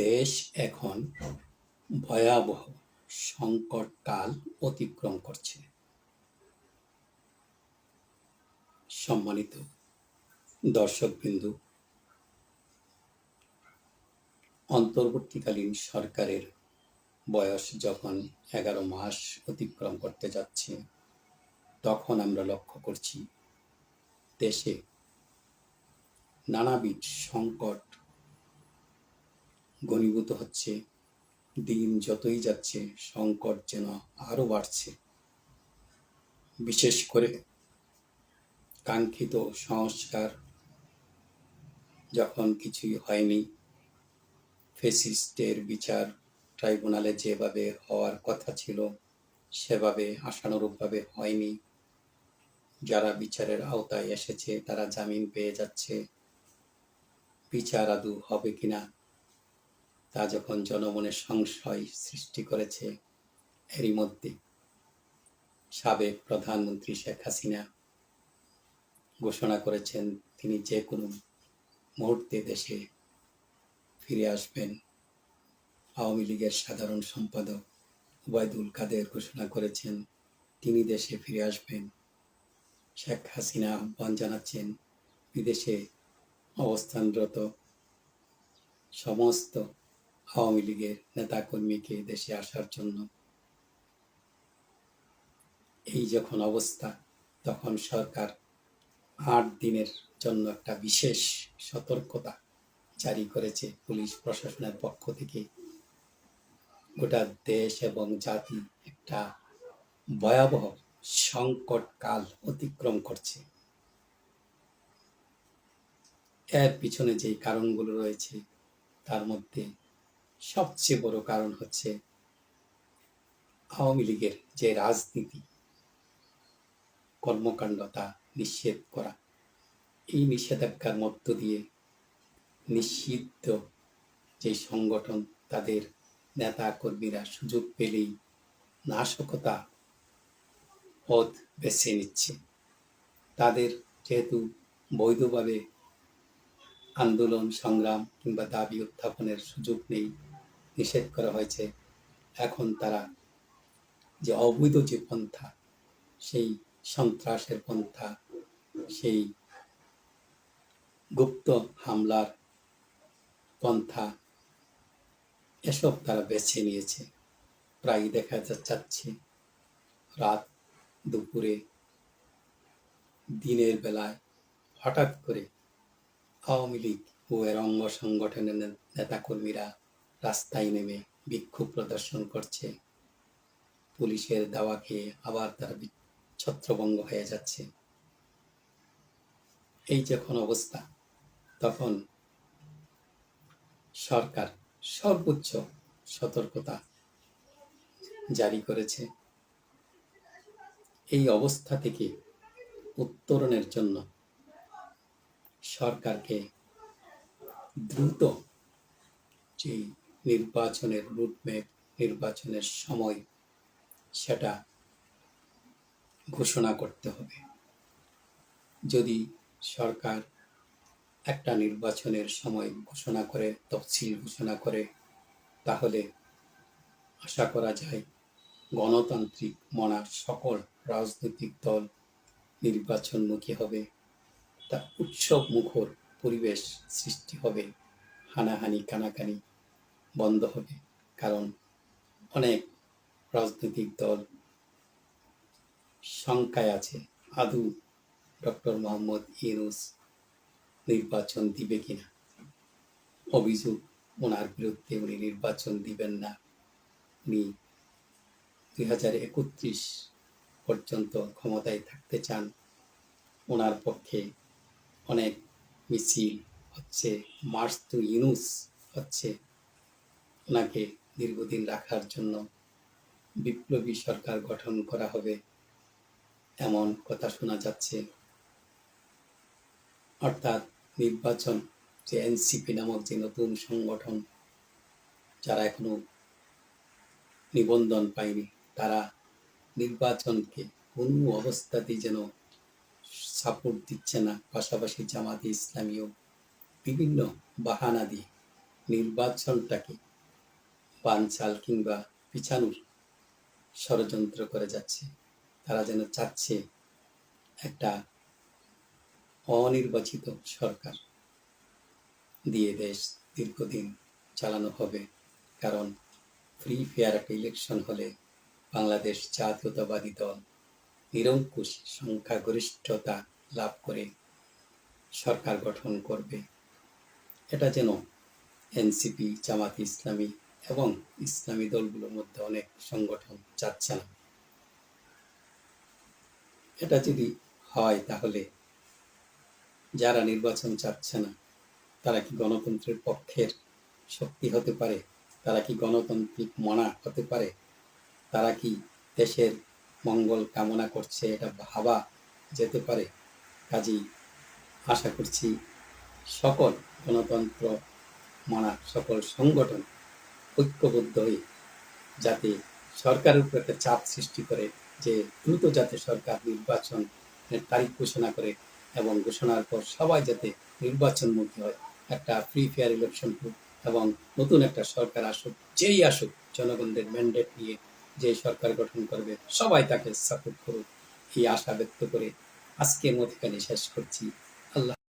দেশ এখন ভয়াবহ সংকটকাল অতিক্রম করছে। সম্মানিত দর্শকবিন্দু, অন্তর্বর্তীকালীন সরকারের বয়স যখন এগারো মাস অতিক্রম করতে যাচ্ছে, তখন আমরা লক্ষ্য করছি দেশে নানাবিধ সংকট ঘনীভূত হচ্ছে। দিন যতই যাচ্ছে, সংকট যেন আরও বাড়ছে। বিশেষ করে কাঙ্ক্ষিত সংস্কার যখন কিছুই হয়নি, ফেসিস্টের বিচার ট্রাইব্যুনালে যেভাবে হওয়ার কথা ছিল, সেভাবে আশানুরূপভাবে হয়নি। যারা বিচারের আওতায় এসেছে, তারা জামিন পেয়ে যাচ্ছে। বিচার আদৌ হবে কিনা তা যখন জনমনে সংশয় সৃষ্টি করেছে, এরই মধ্যে সাবেক প্রধানমন্ত্রী শেখ হাসিনা ঘোষণা করেছেন, তিনি যে কোনো মুহূর্তে দেশে ফিরে আসবেন। আওয়ামী লীগের সাধারণ সম্পাদক ওবায়দুল কাদের ঘোষণা করেছেন, তিনি দেশে ফিরে আসবেন। শেখ হাসিনা আহ্বান জানাচ্ছেন, বিদেশে অবস্থানরত সমস্ত আওয়ামী লীগের নেতাকর্মীকে দেশে আসার জন্য। এই যখন অবস্থা, তখন সরকার আট দিনের জন্য একটা বিশেষ সতর্কতা জারি করেছে পুলিশ প্রশাসনের পক্ষ থেকে। গোটা দেশ এবং জাতি একটা ভয়াবহ সংকট কাল অতিক্রম করছে। এর পিছনে যে কারণগুলো রয়েছে, তার মধ্যে সবচেয়ে বড় কারণ হচ্ছে আওয়ামী লীগের যে রাজনীতি কর্মকাণ্ড তা নিষেধ করা। এই নিষেধাজ্ঞার মধ্য দিয়ে নিষিদ্ধ যে সংগঠন, তাদের নেতা কর্মীরা সুযোগ পেলেই নাশকতা পথ বেছে নিচ্ছে। তাদের যেহেতু বৈধভাবে আন্দোলন, সংগ্রাম কিংবা দাবি উত্থাপনের সুযোগ নেই নিষেধ করা হয়েছে। এখন তারা যে অবৈধ যে পন্থা, সেই সন্ত্রাসের পন্থা, সেই গুপ্ত হামলার পন্থা, এসব তারা বেছে নিয়েছে। প্রায় দেখা যাচ্ছে রাত দুপুরে, দিনের বেলায় হঠাৎ করে আওয়ামী লীগ ও এর অঙ্গ সংগঠনের নেতাকর্মীরা রাস্তায় নেমে বিক্ষোভ প্রদর্শন করছে। পুলিশের দাওয়া খেয়ে আবার তারা ছত্রভঙ্গ হয়ে যাচ্ছে। এই যখন অবস্থা, তখন সরকার সর্বোচ্চ সতর্কতা জারি করেছে। এই অবস্থা থেকে উত্তরণের জন্য সরকারকে দ্রুত যে নির্বাচনের রুটম্যাপ নির্বাচনের সময় সেটা ঘোষণা করতে হবে। যদি সরকার একটা নির্বাচনের সময় ঘোষণা করে, তফসিল ঘোষণা করে, তাহলে আশা করা যায় গণতান্ত্রিক মনা সকল রাজনৈতিক দল নির্বাচনমুখী হবে। তা উৎসব মুখর পরিবেশ সৃষ্টি হবে, হানাহানি, কানাকানি বন্ধ হবে। কারণ অনেক রাজনৈতিক দল শঙ্কায় আছে, আদু ডক্টর মোহাম্মদ ইউনুস নির্বাচন দিবে কিনা? অভিযোগ ওনার বিরুদ্ধে উনি নির্বাচন দিবেন না। উনি দুই হাজার একত্রিশ পর্যন্ত ক্ষমতায় থাকতে চান। ওনার পক্ষে অনেক মিছিল হচ্ছে, মার্চ টু ইউনুস হচ্ছে ওনাকে দীর্ঘদিন রাখার জন্য বিপ্লবী সরকার গঠন করা হবে এমন কথা শোনা যাচ্ছে। অর্থাৎ নির্বাচন যে এনসিপি নামক যে নতুন সংগঠন, যারা এখনও নিবন্ধন পায়নি, তারা নির্বাচনকে কোনো অবস্থাতেই যেন সাপোর্ট দিচ্ছে না। পাশাপাশি জামাতে ইসলামীয় বিভিন্ন বাহানা দিয়ে নির্বাচনটাকে বানচাল কিংবা পিছানোর ষড়যন্ত্র করে যাচ্ছে। তারা যেন চাচ্ছে একটা অনির্বাচিত সরকার দিয়ে দেশ দীর্ঘদিন চালানো হবে। কারণ ফ্রি ফেয়ার একটা ইলেকশন হলে বাংলাদেশ জাতীয়তাবাদী দল নিরঙ্কুশ সংখ্যাগরিষ্ঠতা লাভ করে সরকার গঠন করবে। এটা যেন এনসিপি, জামাত ইসলামী এবং ইসলামী দলগুলোর মধ্যে অনেক সংগঠন চাচ্ছে না। এটা যদি হয় তাহলে যারা নির্বাচন চাচ্ছে না, তারা কি গণতন্ত্রের পক্ষের শক্তি হতে পারে? তারা কি গণতান্ত্রিক মনা হতে পারে? তারা কি দেশের মঙ্গল কামনা করছে এটা ভাবা যেতে পারে? কাজেই আশা করছি সকল গণতন্ত্র মানা সকল সংগঠন ঐক্যবদ্ধ হয়ে যাতে সরকারের উপর একটা চাপ সৃষ্টি করে যে দ্রুত যাতে সরকার নির্বাচনের তারিখ ঘোষণা করে এবং ঘোষণার পর সবাই যাতে নির্বাচন নির্বাচনমুখী হয়। একটা ফ্রি ফেয়ার ইলেকশন হোক এবং নতুন একটা সরকার আসুক, যেই আসুক, জনগণদের ম্যান্ডেট নিয়ে যে সরকার গঠন করবে, সবাই তাকে সাপোর্ট করুক। এই আশা ব্যক্ত করে আজকের এখানে শেষ করছি।